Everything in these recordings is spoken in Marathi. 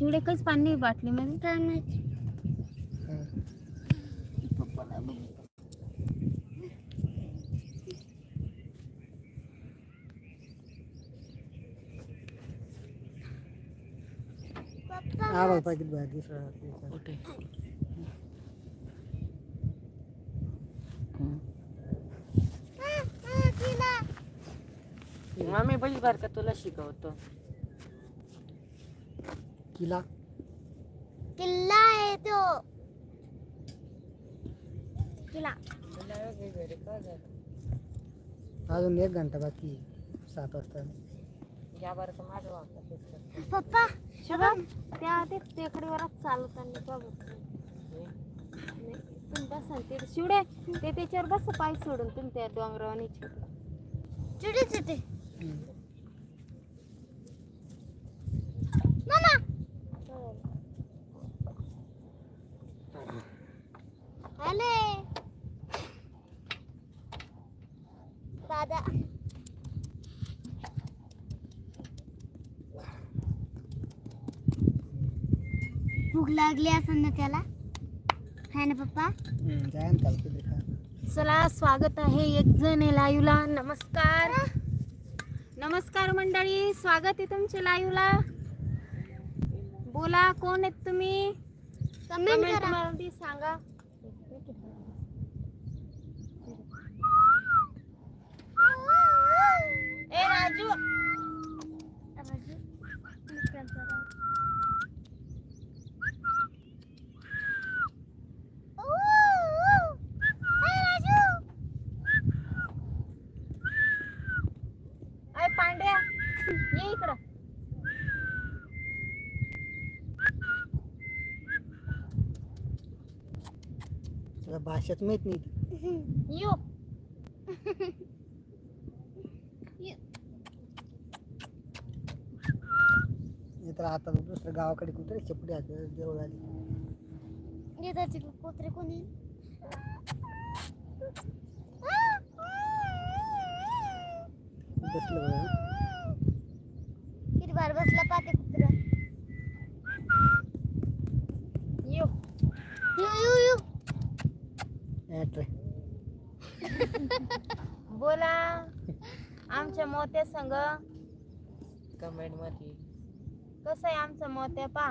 शिवडे काहीच पाणी नाही बाटलीमध्ये काय माहिती हा. पप्पा बघ पाकिट बाहेर दुसरा याच्यात. कुठे हा, हा, तिला आम्ही बैल बार का तुला शिकवतो किला किल्ला आहे तो. किल्ला. अजून एक घंटा बाकी आहे. सात वाजता. या बरं तर माझं वापर पप्पा शुभम त्या ते टेकडीवरच चालताना का बघ. तुम्ही बसा ते शिवडे ते त्याच्यावर बस पाय सोडून तुम्ही त्या डोंगरावानी चिडीच येते हम्म. मामा आले दादा भूक लागली असेल ना त्याला? है ना पप्पा? जाय ना खा. चला स्वागत आहे एक जण आहे लाईव्हला नमस्कार. नमस्कार मंडळी स्वागत आहे तुमचे लाईव्हला बोला कोण आहेत तुम्ही? कमेंट कमेंट करा. मध्ये सांगा. ए राजू अय पांड्या ये इकडं त्याला भाषाच माहीत नाही. यो. तर आता दुसऱ्या गावाकडे कुठे चपडी आहे देऊळ आली. येताचे कुत्रे कोणी. बसलं बघा किती बार बसला पाहते कुत्र यो यू यू यू ॲट रे बोला आमच्या मोत्या संग? कमेंटमध्ये. कसं आहे आमचं मोत्या पा?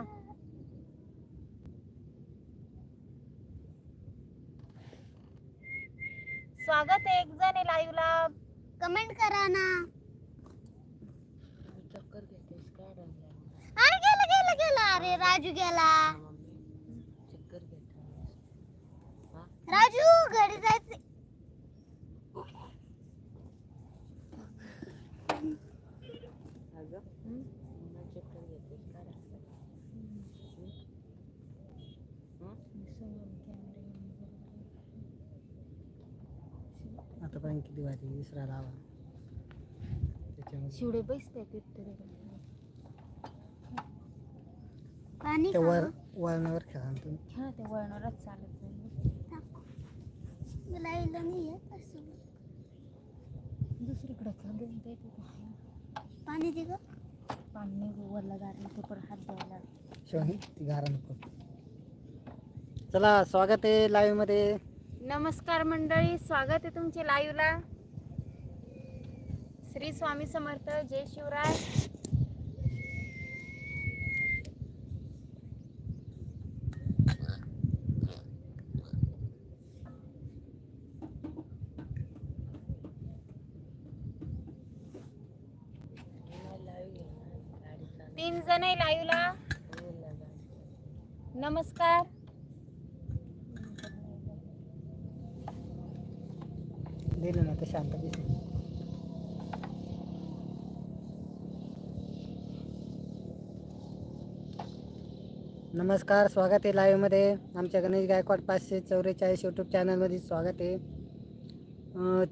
स्वागत आहे एक जण आहे लाईव्ह ला. कमेंट करा ना. चक्कर घेतेस अरे गेला गेला गेला. अरे राजू गेला. चक्कर राजू घरी जायचं अगं मला चक्कर घेतेस काय रंगला आतापर्यंत किती वाजले विसरायला हवा त्याच्यामध्ये. शिवडे बैसते तिथे पाणी त्या वर खाऊ? वळणावर खेळा ना तुम्ही. खेळ ते वळणारच चालत नाही. मला यायला नाही येत असं. दुसरीकडे खेळ देऊन ते. पाणी दे ग. पाणी वरला गाडलं ते पण हात द्यायला शिवानी ती गारा नको. चला स्वागत आहे लाईव्हमध्ये. नमस्कार मंडळी स्वागत आहे तुमचे लाईव्हला श्री स्वामी समर्थ जय शिवराय. तीन जण आहे लाईव्ह नमस्कार. दिलं ना तर शांत दिसली. नमस्कार स्वागत आहे लाईव्हमध्ये. आमच्या गणेश गायकवाड पाचशे चौवेचाळीस यूट्यूब चॅनलमध्ये स्वागत आहे.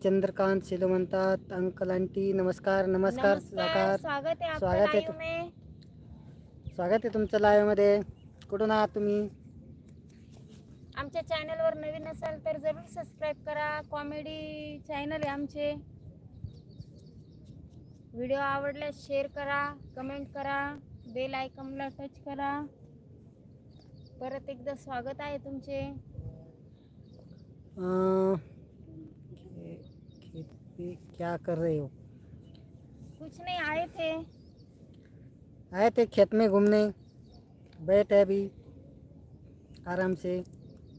चंद्रकांत शिलो म्हणतात अंकल आंटी नमस्कार नमस्कार स्वागत. स्वागत आहे स्वागत आहे तुमचं लाईव्हमध्ये. कुठून आहात तुम्ही? आमच्या चॅनलवर नवीन असाल तर जरूर सबस्क्राईब करा. कॉमेडी चॅनल आहे आमचे. व्हिडिओ आवडल्यास शेअर करा कमेंट करा बेल आयकॉनला टच करा. परत एकदा स्वागत आहे तुमचे. खेत क्या कर रहे हो? कुछ नहीं आए थे. आए थे खेत में घूमने. बैठे अभी आराम से.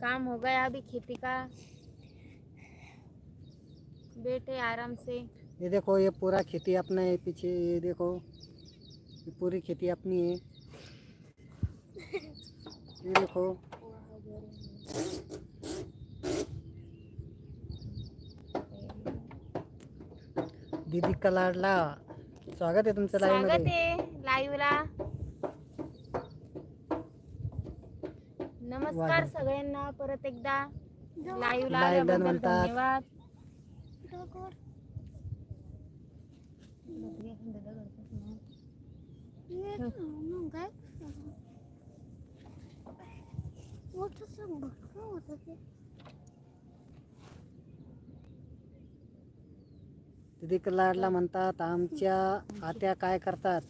काम हो गया अभी खेती का। बैठे आराम से। ये देखो ये पूरा खेती अपना है पीछे ये देखो ये पूरी खेती अपनी है। ये देखो। दीदी का लाडला स्वागत आहे तुमचं लाईव्ह स्वागत मध्ये आहे लाईव्हला नमस्कार. सगळ्यांना. परत एकदा लाईव्हला Live ला आल्याबद्दल म्हणतात. धन्यवाद. काय मोठं भरपूर होतं ते? दीदी का लाडला म्हणतात आमच्या आत्या काय करतात?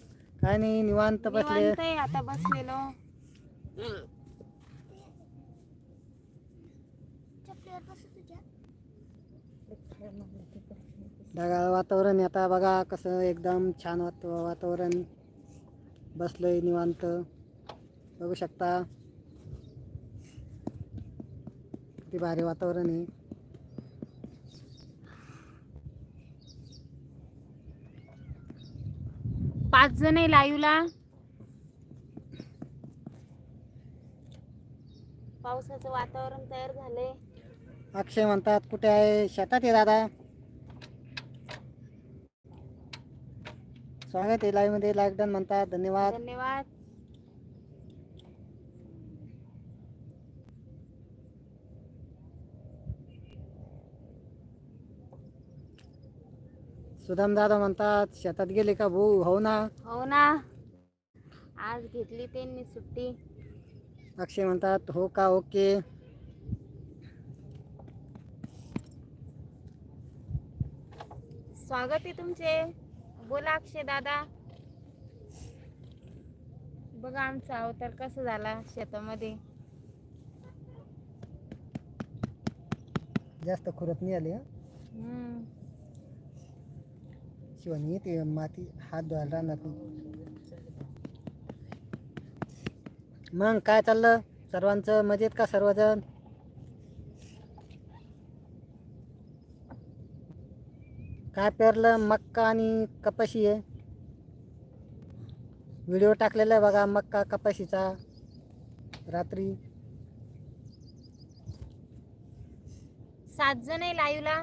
काय नाही निवांत बसले. आता बसलेलो. ढगाळ वातावरण. आहे आता बघा कसं एकदम छान वात वातावरण. बसलंय निवांत. बघू शकता. किती भारी वातावरण आहे. पाच जण आहे लाईव्हला पावसाचं वातावरण तयार झालंय. अक्षय म्हणतात कुठे आहे? शेतात आहे दादा. स्वागत आहे लाईव्हमध्ये. लाईक डन म्हणतात. धन्यवाद. धन्यवाद. सुदाम दादा म्हणतात शेतात गेले का भाऊ? हो ना. हो ना. आज घेतली त्यांनी सुट्टी. अक्षय म्हणतात हो का? ओके. स्वागत आहे तुमचे. बोला अक्षय दादा. बघा आमचा अवतार कसा झाला शेतामध्ये. जास्त खुरत नाही आली हं? हम्म. शिवानी ते माती हात धुवायला राहणार मग काय चाललं? सर्वांचं मजेत का सर्वजण? काय पेरलं? मक्का आणि कपाशी आहे. व्हिडिओ टाकलेला आहे बघा मक्का कपाशीचा. रात्री. सात जण आहे लाईव्हला.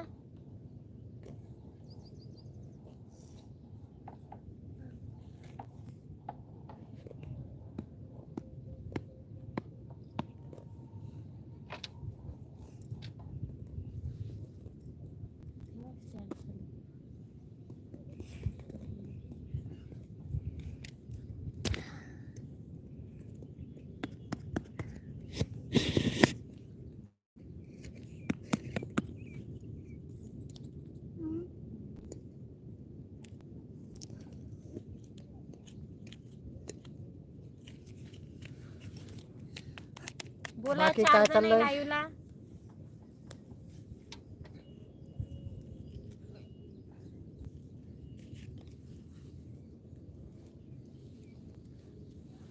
बोला बाकी काय चाललंय? लाईव्हला.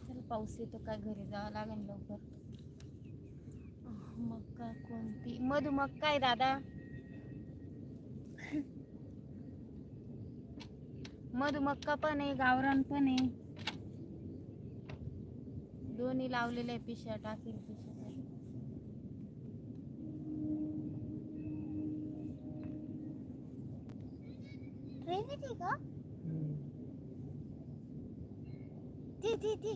चल पाऊस येतो काय घरी जावं लागेल लवकर. मक्का कोणती? मधु मक्का आहे दादा? मधु मक्का पण आहे गावरान पण आहे. दोन्ही लावलेले आहे पिशा टाकील पिशा का ती ती ती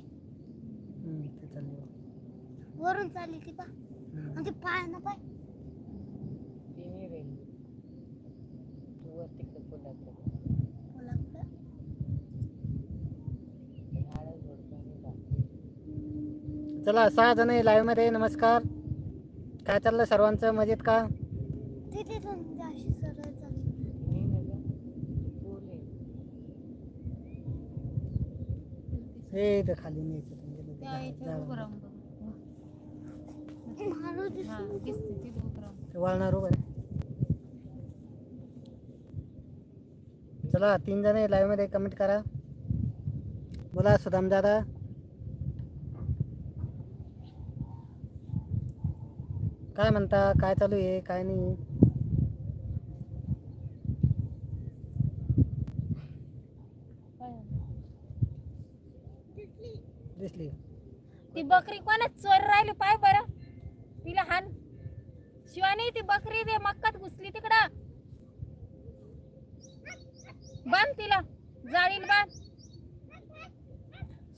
हम्म, ते. वरून चालली ती पा. आणि ती पाय ना पाय तू वर तिकडे कोल्हापूर? झाडं. चला सहा जण आहे लाईव्हमध्ये नमस्कार. काय चाललं सर्वांचं? मजेत का ती तिथून ती अशी सरळ चालली नाही ना गं. पूल आहे. ते इथं खाली न्यायचं तुमच्या त्या तिथे याच्यावर झाडावर. उभं राहून बघ. मारू दे. हा राहून ते वळणार उभं आहे. चला तीन जण लाईव्हमध्ये कमेंट करा. बोला सुदाम दादा. काय म्हणता काय चालू आहे काय नाही काय झालं? दिसली. ती बकरी कोणाच चोर राहिली पाय बरं. तिला हान. शिवानी ती बकरी दे मक्कात घुसली तिकडं. बांध तिला. जाळील बांध.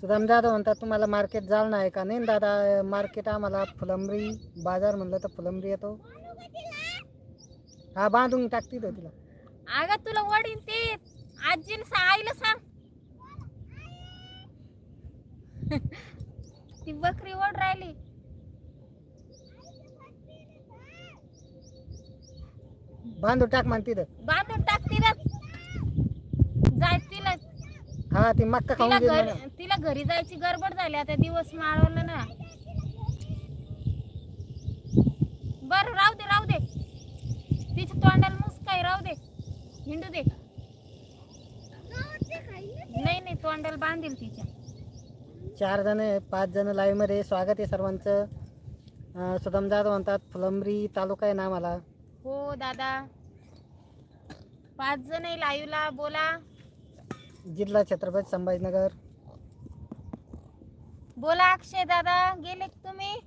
सुदाम दादा म्हणतात तुम्हाला मार्केट जालना आहे का? नाही दादा मार्केट आम्हाला फुलंबरी बाजार म्हणलं तर फुलंबरी येतो. हा बांधून टाकती तो तिला. अगं तुला वडील ते. आजीला सांग आईला सांग. ती बकरी ओढ राहिली. बांधून टाक म्हणती तर बांधून टाक तिला जाय तिला. हा ती मक्का तिला खाऊन गेली घरी म्हणा. तिला घरी जायची गडबड झाली. आता दिवस माळवलं ना. बर राहू दे राहू दे. तिच्या तोंडाला मुसकाय राहू दे. हिंडू दे. नाही नाही तोंडाला बांधील तिच्या. चार जण पाच जण लाईव्हमध्ये. स्वागत आहे सर्वांचं. अं, सुदाम दादा म्हणतात फुलंबरी तालुका आहे ना आम्हाला. हो दादा. पाच जण आहे लाईव्हला बोला. जिल्हा छत्रपती संभाजीनगर. बोला अक्षय दादा. गेले का तुम्ही.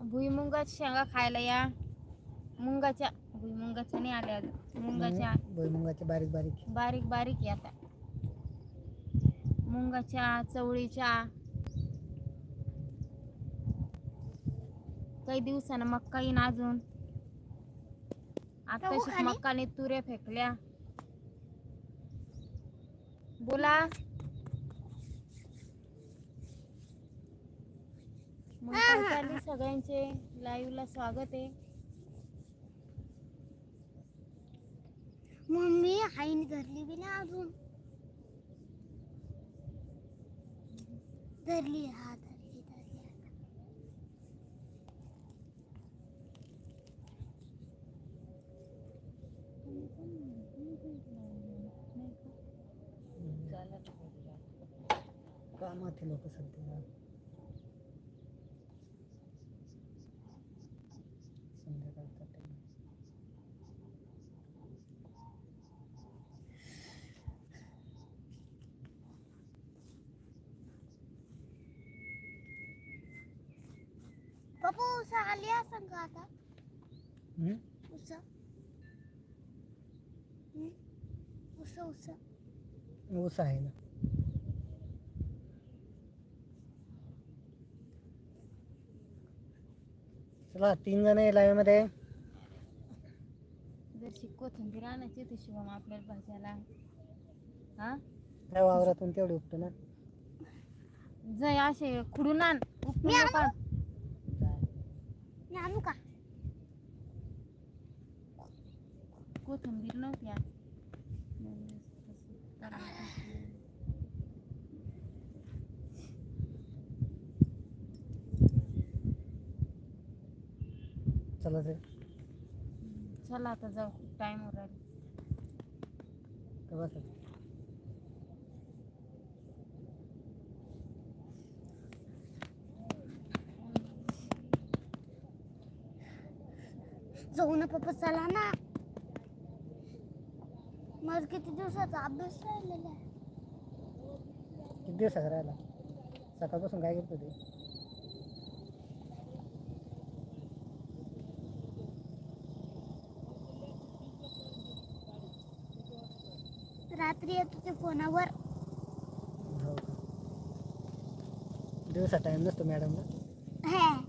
भुईमुंगाच्या शेंगा खायला या. मुंगाच्या भुईमुंगाच्या नाही आल्या अजून. मुंगाच्या भुईमुगाचे बारीक बारीक. बारीक बारीक आहे आता. मुंगाच्या चवळीच्या. काही दिवसानं मक्का येईन अजून. आता खाली? मक्काने तुऱ्या फेकल्या. बोला. मग काय चालू सगळ्यांचे लाईव्ह ला स्वागत आहे. मम्मी आईने धरली बी ना अजून धरली हा धरली धरली आता. कामात आली असं का आता? उसा? उसा उसा. ऊस आहे ना. चला तीन जण आहे लाईव्हमध्ये. जर कोथिंबीर आणायची तर शिवम आपल्याला भाज्याला. हा? त्या वावरातून तेवढी उपटो ना. जय असे खुडून आण उपटून नको आण. का कोथिंबीर नव्हती आज चला ते चला आता जाऊ टाइम वर आली. जाऊ ना पप्पा चला ना. माझं किती दिवसाचा अभ्यास राहिलेला आहे? किती दिवसाचा राहिला? सकाळपासून काय करतो ते रात्री येत होते फोनावर. हो दिवसा टाईम नसतो मॅडमला हे.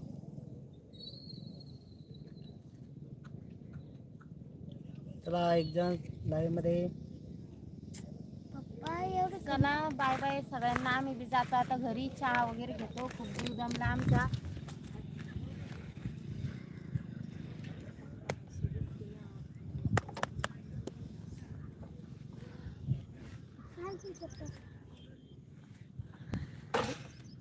चला एक जण लाईव्हमध्ये. पप्पा एवढं चला बाय बाय सगळ्यांना. आम्ही बी जातो आता घरी. चहा वगैरे घेतो. खूप जीव दमला आमचा.